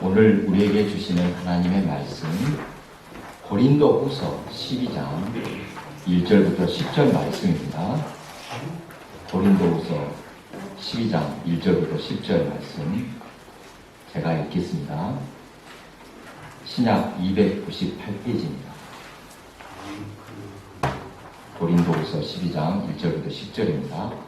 오늘 우리에게 주시는 하나님의 말씀 고린도 후서 12장 1절부터 10절 말씀입니다. 고린도 후서 12장 1절부터 10절 말씀 제가 읽겠습니다. 신약 298페이지입니다. 고린도후서 12장 1절부터 10절입니다.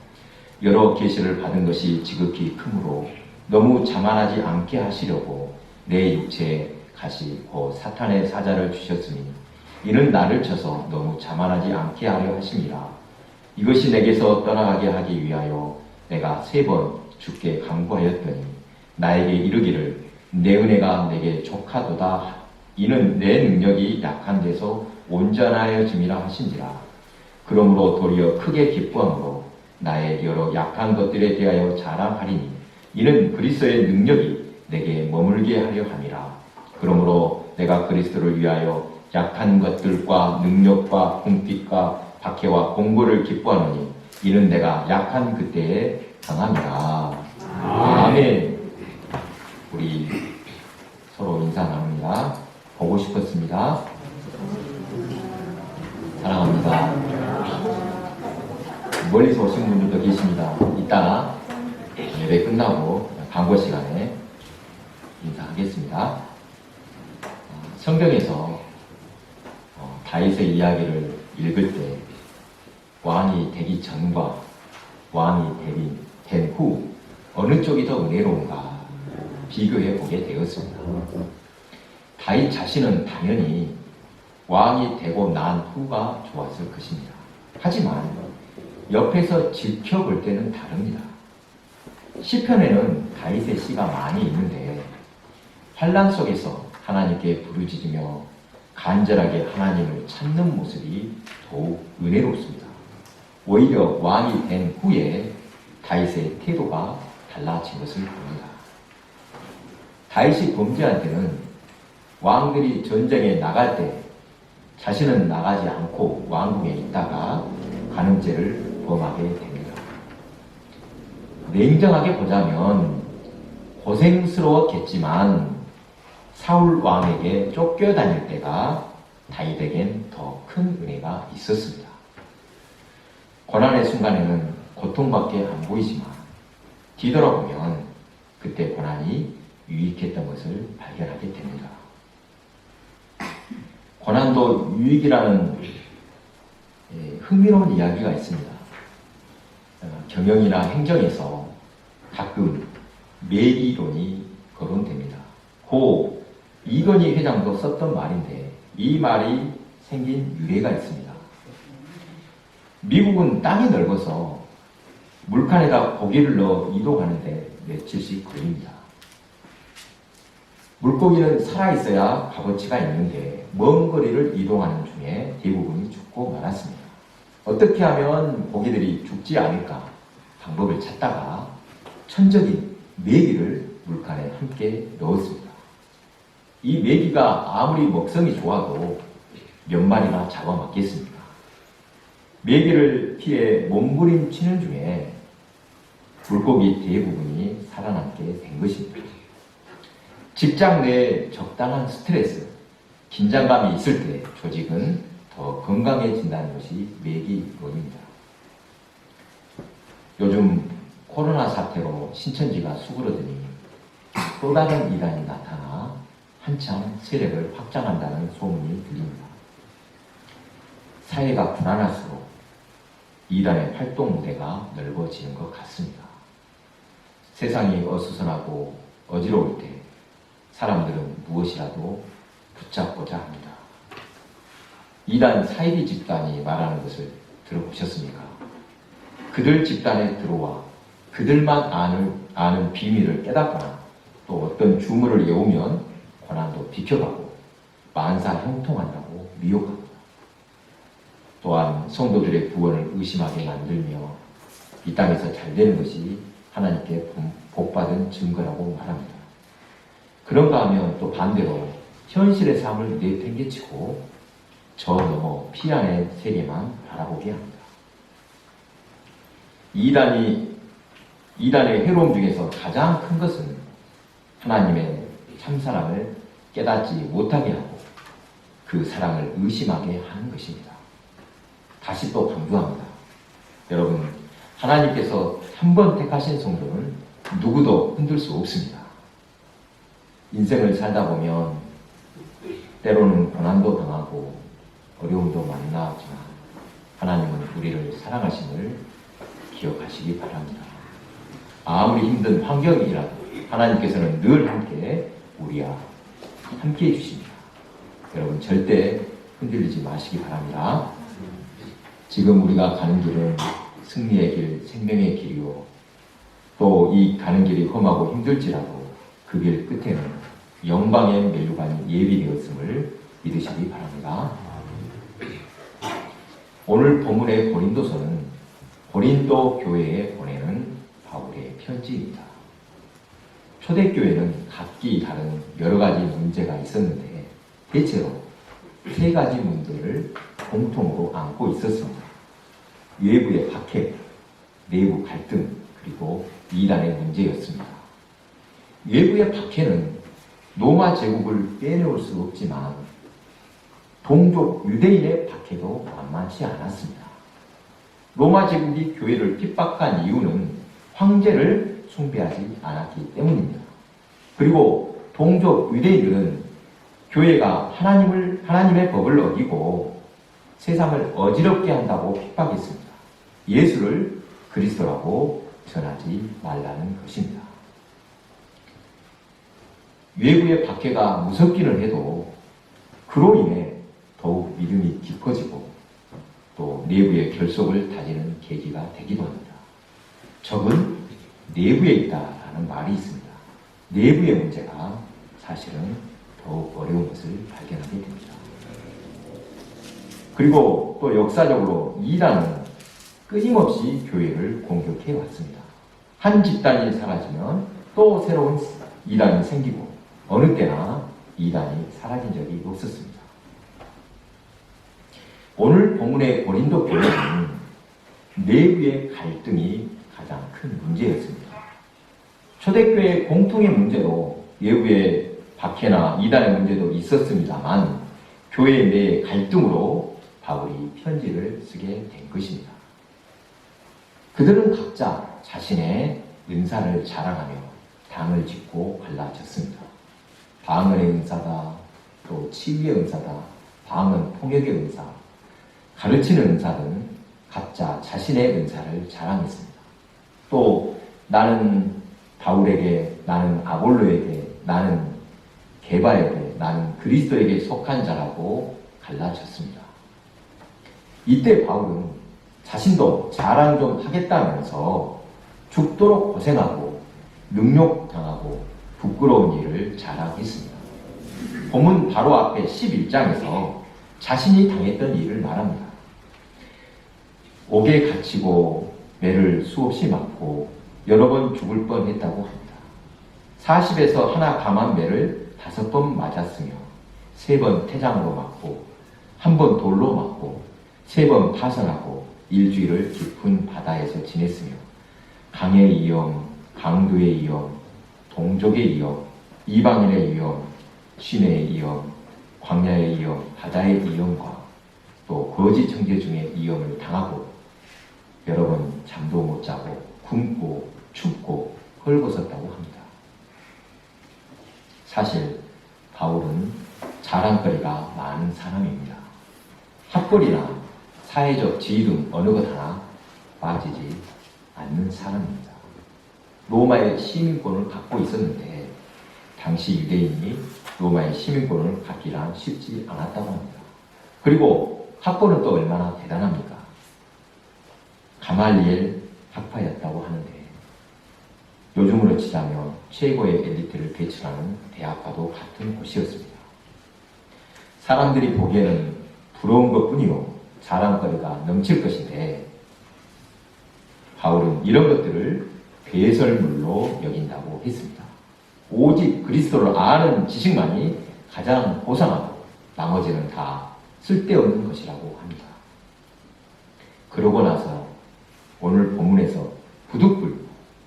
여러 계시를 받은 것이 지극히 크므로 너무 자만하지 않게 하시려고 내 육체에 가시 곧 사탄의 사자를 주셨으니 이는 나를 쳐서 너무 자만하지 않게 하려 하심이라 이것이 내게서 떠나가게 하기 위하여 내가 세번 주께 강구하였더니 나에게 이르기를 내 은혜가 내게 족하도다. 이는 내 능력이 약한 데서 온전하여짐이라 하신지라. 그러므로 도리어 크게 기뻐함으로 나의 여러 약한 것들에 대하여 자랑하리니 이는 그리스도의 능력이 내게 머물게 하려 함이라. 그러므로 내가 그리스도를 위하여 약한 것들과 능력과 궁핍과 박해와 공고를 기뻐하노니 이는 내가 약한 그때에 강함이라. 아멘. 우리 서로 인사 나눕니다. 보고 싶었습니다. 사랑합니다. 멀리서 오신 분들도 계십니다. 이따 예배 끝나고 광고 시간에 인사하겠습니다. 어, 성경에서 어, 다윗의 이야기를 읽을 때 왕이 되기 전과 왕이 되기 된후 어느 쪽이 더 은혜로운가 비교해 보게 되었습니다. 다윗 자신은 당연히 왕이 되고 난 후가 좋았을 것입니다. 하지만 옆에서 지켜볼 때는 다릅니다. 시편에는 다윗의 시가 많이 있는데 환란 속에서 하나님께 부르짖으며 간절하게 하나님을 찾는 모습이 더욱 은혜롭습니다. 오히려 왕이 된 후에 다윗의 태도가 달라진 것을 봅니다. 다윗이 범죄한 때는 왕들이 전쟁에 나갈 때 자신은 나가지 않고 왕궁에 있다가 간음죄를 범하게 됩니다. 냉정하게 보자면 고생스러웠겠지만 사울 왕에게 쫓겨다닐 때가 다윗에겐 더 큰 은혜가 있었습니다. 고난의 순간에는 고통밖에 안 보이지만 뒤돌아보면 그때 고난이 유익했던 것을 발견하게 됩니다. 고난도 유익이라는 예, 흥미로운 이야기가 있습니다. 어, 경영이나 행정에서 가끔 매기론이 거론됩니다. 고 이건희 회장도 썼던 말인데 이 말이 생긴 유래가 있습니다. 미국은 땅이 넓어서 물칸에다 고기를 넣어 이동하는데 며칠씩 걸립니다. 물고기는 살아있어야 값어치가 있는데 먼 거리를 이동하는 중에 대부분이 죽고 말았습니다. 어떻게 하면 고기들이 죽지 않을까 방법을 찾다가 천적인 메기를 물칸에 함께 넣었습니다. 이 메기가 아무리 먹성이 좋아도 몇 마리나 잡아먹겠습니까? 메기를 피해 몸부림치는 중에 물고기 대부분이 살아남게 된 것입니다. 직장 내에 적당한 스트레스, 긴장감이 있을 때 조직은 더 건강해진다는 것이 매기론입니다. 요즘 코로나 사태로 신천지가 수그러드니 또 다른 이단이 나타나 한참 세력을 확장한다는 소문이 들립니다. 사회가 불안할수록 이단의 활동 무대가 넓어지는 것 같습니다. 세상이 어수선하고 어지러울 때 사람들은 무엇이라도 붙잡고자 합니다. 이단 사이비 집단이 말하는 것을 들어보셨습니까? 그들 집단에 들어와 그들만 아는, 아는 비밀을 깨닫거나 또 어떤 주문을 외우면 고난도 비켜가고 만사 형통한다고 미혹합니다. 또한 성도들의 구원을 의심하게 만들며 이 땅에서 잘 되는 것이 하나님께 복받은 증거라고 말합니다. 그런가 하면 또 반대로 현실의 삶을 내팽개치고 저 넘어 피안의 세계만 바라보게 합니다. 이단이 이단의 해로움 중에서 가장 큰 것은 하나님의 참사랑을 깨닫지 못하게 하고 그 사랑을 의심하게 하는 것입니다. 다시 또 강조합니다. 여러분, 하나님께서 한 번 택하신 성도는 누구도 흔들 수 없습니다. 인생을 살다 보면 때로는 고난도 당하고 어려움도 만나지만 하나님은 우리를 사랑하심을 기억하시기 바랍니다. 아무리 힘든 환경이라도 하나님께서는 늘 함께 우리와 함께 해주십니다. 여러분 절대 흔들리지 마시기 바랍니다. 지금 우리가 가는 길은 승리의 길, 생명의 길이요. 또 이 가는 길이 험하고 힘들지라도 그 길 끝에는 영광의 멜루관이 예비되었음을 믿으시기 바랍니다. 오늘 본문의 고린도서는 고린도 교회에 보내는 바울의 편지입니다. 초대교회는 각기 다른 여러 가지 문제가 있었는데 대체로 세 가지 문제를 공통으로 안고 있었습니다. 외부의 박해, 내부 갈등, 그리고 이단의 문제였습니다. 외부의 박해는 로마 제국을 빼내올 수 없지만 동족 유대인의 박해도 만만치 않았습니다. 로마 제국이 교회를 핍박한 이유는 황제를 숭배하지 않았기 때문입니다. 그리고 동족 유대인들은 교회가 하나님을 하나님의 법을 어기고 세상을 어지럽게 한다고 핍박했습니다. 예수를 그리스도라고 전하지 말라는 것입니다. 외부의 박해가 무섭기는 해도 그로 인해 더욱 믿음이 깊어지고 또 내부의 결속을 다지는 계기가 되기도 합니다. 적은 내부에 있다라는 말이 있습니다. 내부의 문제가 사실은 더욱 어려운 것을 발견하게 됩니다. 그리고 또 역사적으로 이단은 끊임없이 교회를 공격해 왔습니다. 한 집단이 사라지면 또 새로운 이단이 생기고 어느 때나 이단이 사라진 적이 없었습니다. 오늘 본문의 고린도 교회는 내부의 갈등이 가장 큰 문제였습니다. 초대교회 공통의 문제도 외부의 박해나 이단의 문제도 있었습니다만 교회 내 갈등으로 바울이 편지를 쓰게 된 것입니다. 그들은 각자 자신의 은사를 자랑하며 당을 짓고 갈라졌습니다. 방언의 은사다, 또 치유의 은사다, 방언 통역의 은사, 가르치는 은사 등 각자 자신의 은사를 자랑했습니다. 또 나는 바울에게, 나는 아볼로에게, 나는 개바에게, 나는 그리스도에게 속한 자라고 갈라졌습니다. 이때 바울은 자신도 자랑 좀 하겠다면서 죽도록 고생하고 능욕당하고 부끄러운 일을 자랑했습니다. 본문 바로 앞에 11장에서 자신이 당했던 일을 말합니다. 옥에 갇히고 매를 수없이 맞고 여러 번 죽을 뻔했다고 합니다. 40에서 하나 감한 매를 다섯 번 맞았으며 세 번 태장으로 맞고 한 번 돌로 맞고 세 번 파선하고 일주일을 깊은 바다에서 지냈으며 강의 위험, 강도의 위험, 동족의 위험, 이방인의 위험, 신의 위험, 광야의 위험, 바다의 위험과 또 거짓 청제 중의 위험을 당하고 여러 번 잠도 못 자고 굶고 춥고 헐벗었다고 합니다. 사실 바울은 자랑거리가 많은 사람입니다. 학벌이나 사회적 지위 등 어느 것 하나 빠지지 않는 사람입니다. 로마의 시민권을 갖고 있었는데 당시 유대인이 로마의 시민권을 갖기란 쉽지 않았다고 합니다. 그리고 학벌은 또 얼마나 대단합니까? 가말리엘 학파였다고 하는데 요즘으로 치자면 최고의 엘리트를 배출하는 대학과도 같은 곳이었습니다. 사람들이 보기에는 부러운 것 뿐이요. 자랑거리가 넘칠 것인데, 바울은 이런 것들을 배설물로 여긴다고 했습니다. 오직 그리스도를 아는 지식만이 가장 고상하고 나머지는 다 쓸데없는 것이라고 합니다. 그러고 나서 오늘 본문에서 부득불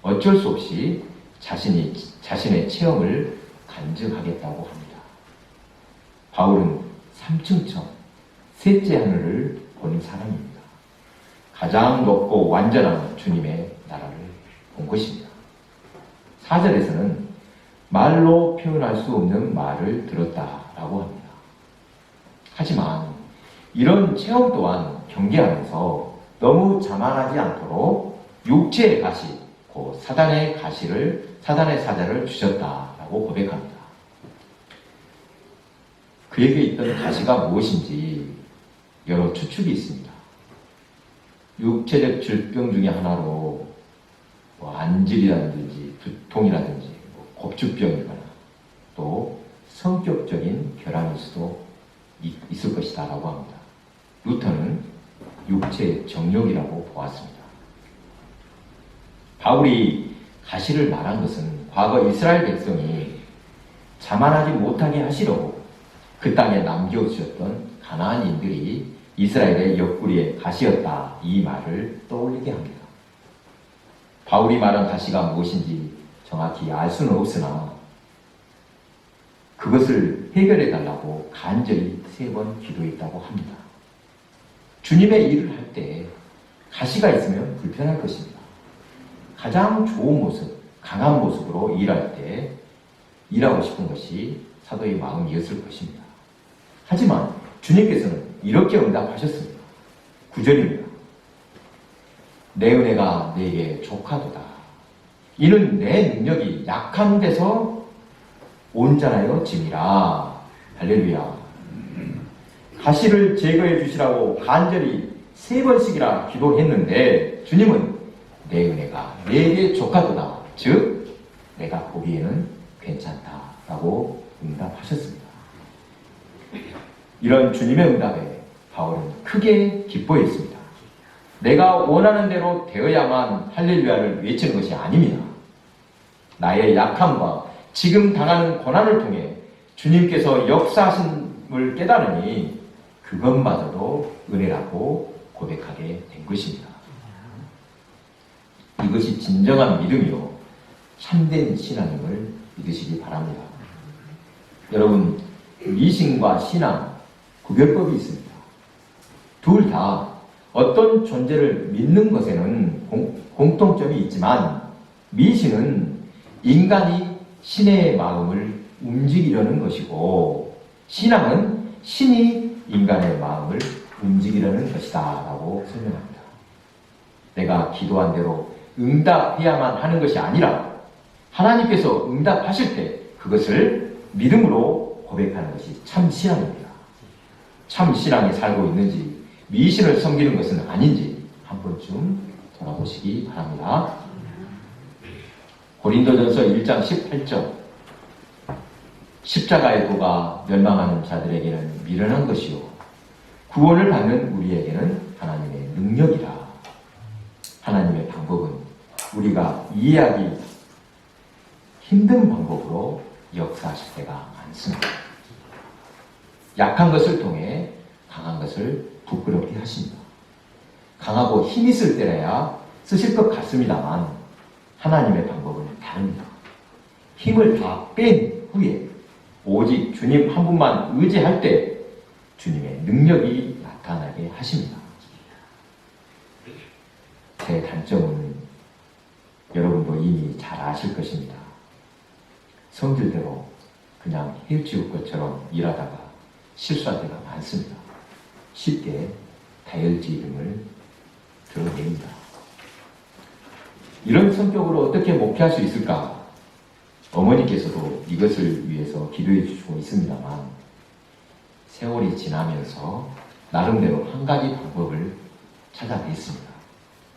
어쩔 수 없이 자신이 자신의 체험을 간증하겠다고 합니다. 바울은 3층청 셋째 하늘을 본 사람입니다. 가장 높고 완전한 주님의 나라를 본 것입니다. 4절에서는 말로 표현할 수 없는 말을 들었다라고 합니다. 하지만 이런 체험 또한 경계하면서 너무 자만하지 않도록 육체의 가시, 곧 사단의 가시를 사단의 사자를 주셨다라고 고백합니다. 그에게 있던 가시가 무엇인지 여러 추측이 있습니다. 육체적 질병 중에 하나로 뭐 안질이라든지 두통이라든지 뭐 겁주병이거나 또 성격적인 결함일 수도 있, 있을 것이다라고 합니다. 루터는 육체의 정욕이라고 보았습니다. 바울이 가시를 말한 것은 과거 이스라엘 백성이 자만하지 못하게 하시려고 그 땅에 남겨주셨던 가나안인들이 이스라엘의 옆구리에 가시였다 이 말을 떠올리게 합니다. 바울이 말한 가시가 무엇인지 정확히 알 수는 없으나 그것을 해결해 달라고 간절히 세 번 기도했다고 합니다. 주님의 일을 할 때 가시가 있으면 불편할 것입니다. 가장 좋은 모습, 강한 모습으로 일할 때 일하고 싶은 것이 사도의 마음이었을 것입니다. 하지만 주님께서는 이렇게 응답하셨습니다. 9절입니다. 내 은혜가 내게 족하도다. 이는 내 능력이 약한 데서 온전하여 짐이라. 할렐루야. 가시를 제거해 주시라고 간절히 세 번씩이나 기도했는데 주님은 내 은혜가 내게 족하도다. 즉 내가 보기에는 괜찮다라고 응답하셨습니다. 이런 주님의 응답에 바울은 크게 기뻐했습니다. 내가 원하는 대로 되어야만 할렐루야를 외치는 것이 아닙니다. 나의 약함과 지금 당하는 고난을 통해 주님께서 역사하심을 깨달으니 그것마저도 은혜라고 고백하게 된 것입니다. 이것이 진정한 믿음이요. 참된 신앙임을 믿으시기 바랍니다. 여러분, 미신과 신앙, 구별법이 있습니다. 둘 다 어떤 존재를 믿는 것에는 공, 공통점이 있지만 미신은 인간이 신의 마음을 움직이려는 것이고 신앙은 신이 인간의 마음을 움직이려는 것이다 라고 설명합니다. 내가 기도한 대로 응답해야만 하는 것이 아니라 하나님께서 응답하실 때 그것을 믿음으로 고백하는 것이 참 신앙입니다. 참 신앙에 살고 있는지 미신을 섬기는 것은 아닌지 한 번쯤 돌아보시기 바랍니다. 고린도전서 1장 18절 십자가의 도가 멸망하는 자들에게는 미련한 것이요 구원을 받는 우리에게는 하나님의 능력이라 하나님의 방법은 우리가 이해하기 힘든 방법으로 역사하실 때가 많습니다. 약한 것을 통해 강한 것을 부끄럽게 하십니다. 강하고 힘 있을 때라야 쓰실 것 같습니다만 하나님의 방법은 다릅니다. 힘을 다 뺀 후에 오직 주님 한 분만 의지할 때 주님의 능력이 나타나게 하십니다. 제 단점은 여러분도 이미 잘 아실 것입니다. 성질대로 그냥 헤어지울 것처럼 일하다가 실수할 때가 많습니다. 쉽게 다혈지 이름을 드러냅니다. 이런 성격으로 어떻게 목회할 수 있을까? 어머니께서도 이것을 위해서 기도해 주시고 있습니다만 세월이 지나면서 나름대로 한 가지 방법을 찾아냈습니다.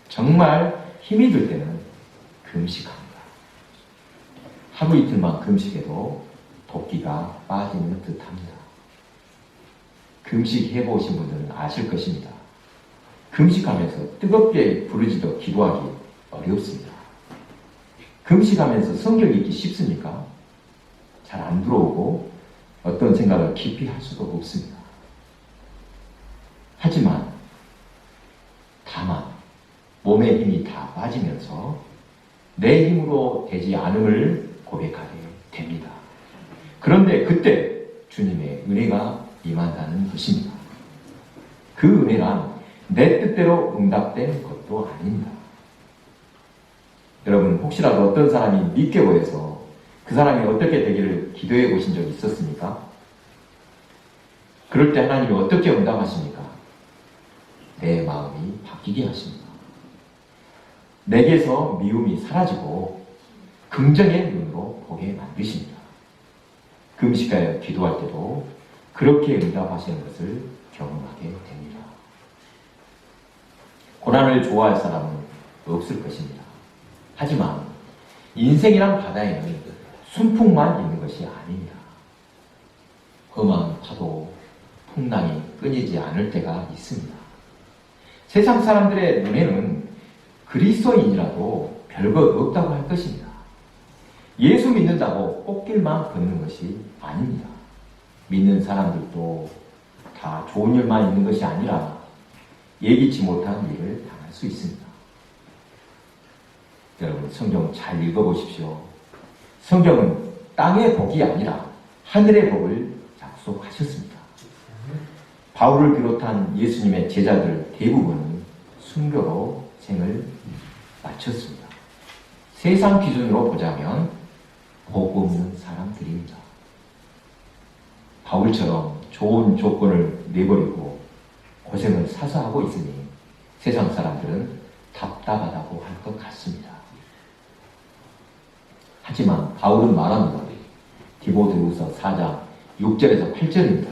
정말 힘이 들 때는 금식합니다. 하루 이틀만 금식해도 도끼가 빠지는 듯 합니다. 금식 해 보신 분들은 아실 것입니다. 금식하면서 뜨겁게 부르짖어 기도하기 어렵습니다. 금식하면서 성경 읽기 쉽습니까? 잘 안 들어오고 어떤 생각을 깊이 할 수도 없습니다. 하지만 다만 몸의 힘이 다 빠지면서 내 힘으로 되지 않음을 고백하게 됩니다. 그런데 그때 주님의 은혜가 임한다는 것입니다. 그 은혜란 내 뜻대로 응답된 것도 아닙니다. 여러분 혹시라도 어떤 사람이 믿게 보여서 그 사람이 어떻게 되기를 기도해 보신 적 있었습니까? 그럴 때 하나님이 어떻게 응답하십니까? 내 마음이 바뀌게 하십니다. 내게서 미움이 사라지고 긍정의 눈으로 보게 만드십니다. 금식하여 기도할 때도 그렇게 응답하시는 것을 경험하게 됩니다. 고난을 좋아할 사람은 없을 것입니다. 하지만 인생이란 바다에는 순풍만 있는 것이 아닙니다. 험한 파도, 풍랑이 끊이지 않을 때가 있습니다. 세상 사람들의 눈에는 그리스도인이라도 별거 없다고 할 것입니다. 예수 믿는다고 꽃길만 걷는 것이 아닙니다. 믿는 사람들도 다 좋은 일만 있는 것이 아니라 예기치 못한 일을 당할 수 있습니다. 여러분 성경 잘 읽어보십시오. 성경은 땅의 복이 아니라 하늘의 복을 약속하셨습니다. 바울을 비롯한 예수님의 제자들 대부분은 순교로 생을 마쳤습니다. 세상 기준으로 보자면 복 없는 사람들입니다. 바울처럼 좋은 조건을 내버리고 고생을 사서 하고 있으니 세상 사람들은 답답하다고 할 것 같습니다. 하지만 바울은 말합니다. 디모데후서 4장 6절에서 8절입니다.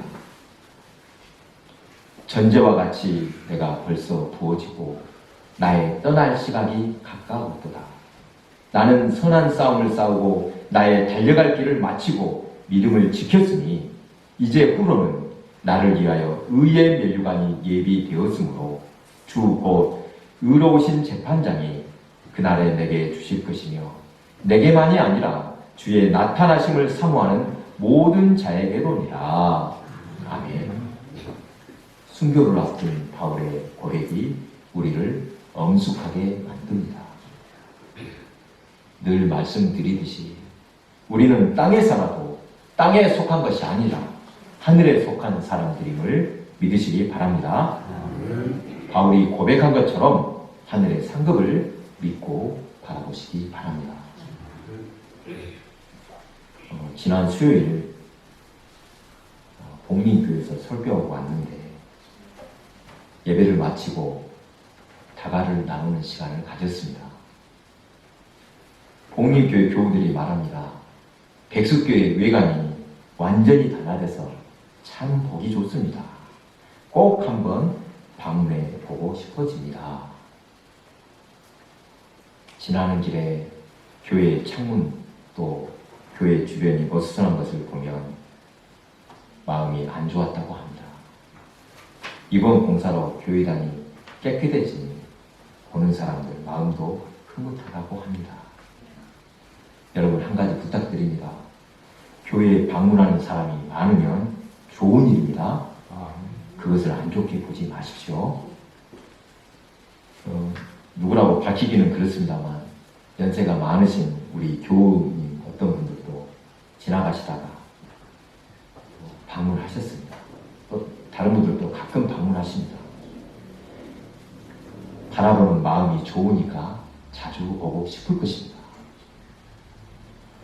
전제와 같이 내가 벌써 부어지고 나의 떠날 시각이 가까웠도다. 나는 선한 싸움을 싸우고 나의 달려갈 길을 마치고 믿음을 지켰으니 이제 후로는 나를 위하여 의의 면류관이 예비되었으므로 주 곧 의로우신 재판장이 그날에 내게 주실 것이며 내게만이 아니라 주의 나타나심을 사모하는 모든 자에게로니라. 아멘. 순교를 앞둔 바울의 고백이 우리를 엄숙하게 만듭니다. 늘 말씀드리듯이 우리는 땅에 살아도 땅에 속한 것이 아니라 하늘에 속한 사람들임을 믿으시기 바랍니다. 바울이 고백한 것처럼 하늘의 상급을 믿고 바라보시기 바랍니다. 어, 지난 수요일 어, 복민교에서 설교하고 왔는데 예배를 마치고 다가를 나누는 시간을 가졌습니다. 복립교회 교우들이 말합니다. 백숙교회 외관이 완전히 달라져서 참 보기 좋습니다. 꼭 한번 방문해 보고 싶어집니다. 지나는 길에 교회 창문 또 교회 주변이 어수선한 것을 보면 마음이 안 좋았다고 합니다. 이번 공사로 교회당이 깨끗해지니 보는 사람들 마음도 흐뭇하다고 합니다. 여러분 한 가지 부탁드립니다. 교회에 방문하는 사람이 많으면 좋은 일입니다. 그것을 안 좋게 보지 마십시오. 어, 누구라고 밝히기는 그렇습니다만 연세가 많으신 우리 교우님 어떤 분들도 지나가시다가 방문하셨습니다. 또 다른 분들도 가끔 방문하십니다. 바라보는 마음이 좋으니까 자주 오고 싶을 것입니다.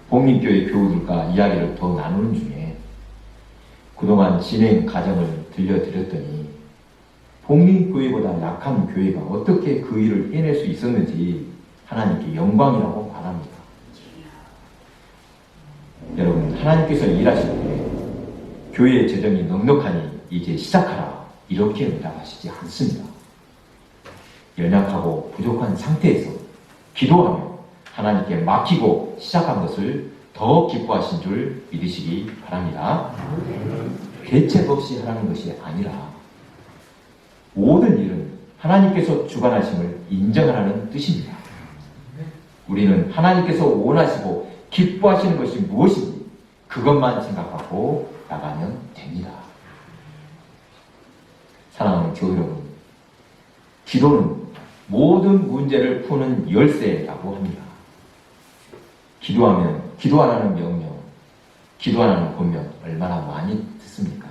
복림교회 교우들과 이야기를 더 나누는 중에 그동안 진행 과정을 들려드렸더니 복림교회보다 약한 교회가 어떻게 그 일을 해낼 수 있었는지 하나님께 영광이라고 말합니다. 여러분 하나님께서 일하실 때 교회의 재정이 넉넉하니 이제 시작하라 이렇게 응답하시지 않습니다. 연약하고 부족한 상태에서 기도하며 하나님께 맡기고 시작한 것을 더 기뻐하신 줄 믿으시기 바랍니다. 대책 없이 하라는 것이 아니라 모든 일은 하나님께서 주관하심을 인정하라는 뜻입니다. 우리는 하나님께서 원하시고 기뻐하시는 것이 무엇인지 그것만 생각하고 나가면 됩니다. 사랑하는 교우 여러분, 기도는 모든 문제를 푸는 열쇠라고 합니다. 기도하면 기도하라는 명령, 기도하라는 권면 얼마나 많이 듣습니까?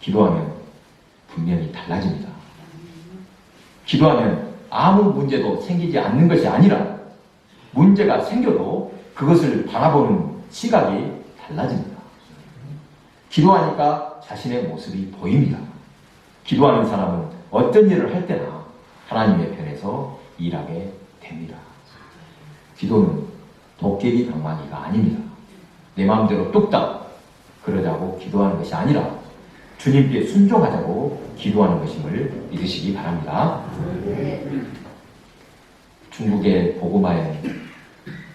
기도하면 분명히 달라집니다. 기도하면 아무 문제도 생기지 않는 것이 아니라 문제가 생겨도 그것을 바라보는 시각이 달라집니다. 기도하니까 자신의 모습이 보입니다. 기도하는 사람은 어떤 일을 할 때나 하나님의 편에서 일하게 됩니다. 기도는 도깨비 방망이가 아닙니다. 내 마음대로 뚝딱 그러자고 기도하는 것이 아니라 주님께 순종하자고 기도하는 것임을 믿으시기 바랍니다. 중국의 보고마에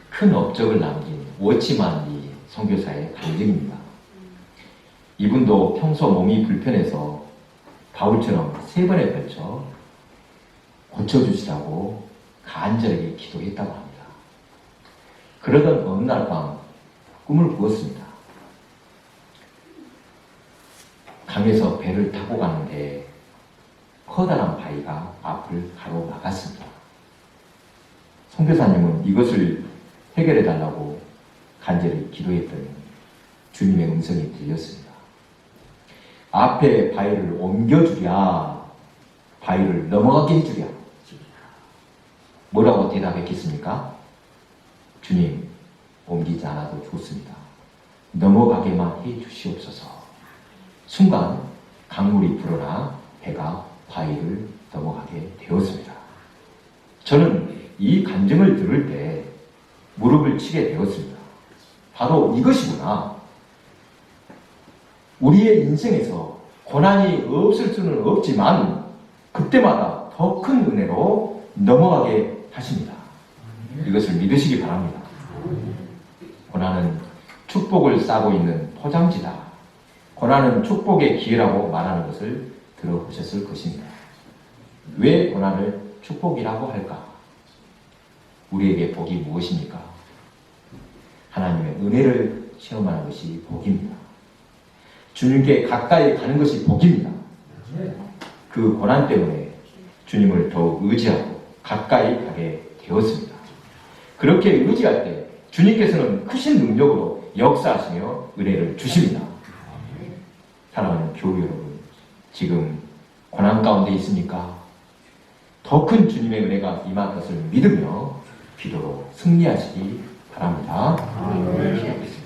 큰 업적을 남긴 워치만 이 선교사의 간증입니다. 이분도 평소 몸이 불편해서 바울처럼 세 번에 걸쳐 고쳐주시라고 간절하게 기도했다고 합니다. 그러던 어느 날 밤 꿈을 꾸었습니다. 강에서 배를 타고 가는데 커다란 바위가 앞을 가로막았습니다. 선교사님은 이것을 해결해 달라고 간절히 기도했더니 주님의 음성이 들렸습니다. 앞에 바위를 옮겨주랴, 바위를 넘어가게 해주랴. 뭐라고 대답했겠습니까? 주님, 옮기지 않아도 좋습니다. 넘어가게만 해 주시옵소서. 순간 강물이 불어나 배가 바위를 넘어가게 되었습니다. 저는 이 간증을 들을 때 무릎을 치게 되었습니다. 바로 이것이구나. 우리의 인생에서 고난이 없을 수는 없지만 그때마다 더 큰 은혜로 넘어가게 하십니다. 이것을 믿으시기 바랍니다. 고난은 축복을 싸고 있는 포장지다. 고난은 축복의 기회라고 말하는 것을 들어보셨을 것입니다. 왜 고난을 축복이라고 할까? 우리에게 복이 무엇입니까? 하나님의 은혜를 체험하는 것이 복입니다. 주님께 가까이 가는 것이 복입니다. 그 고난 때문에 주님을 더욱 의지하고 가까이 가게 되었습니다. 그렇게 의지할 때 주님께서는 크신 능력으로 역사하시며 은혜를 주십니다. 사랑하는 교우 여러분, 지금 고난 가운데 있습니까? 더 큰 주님의 은혜가 임할 것을 믿으며 기도로 승리하시기 바랍니다. 기도하겠습니다.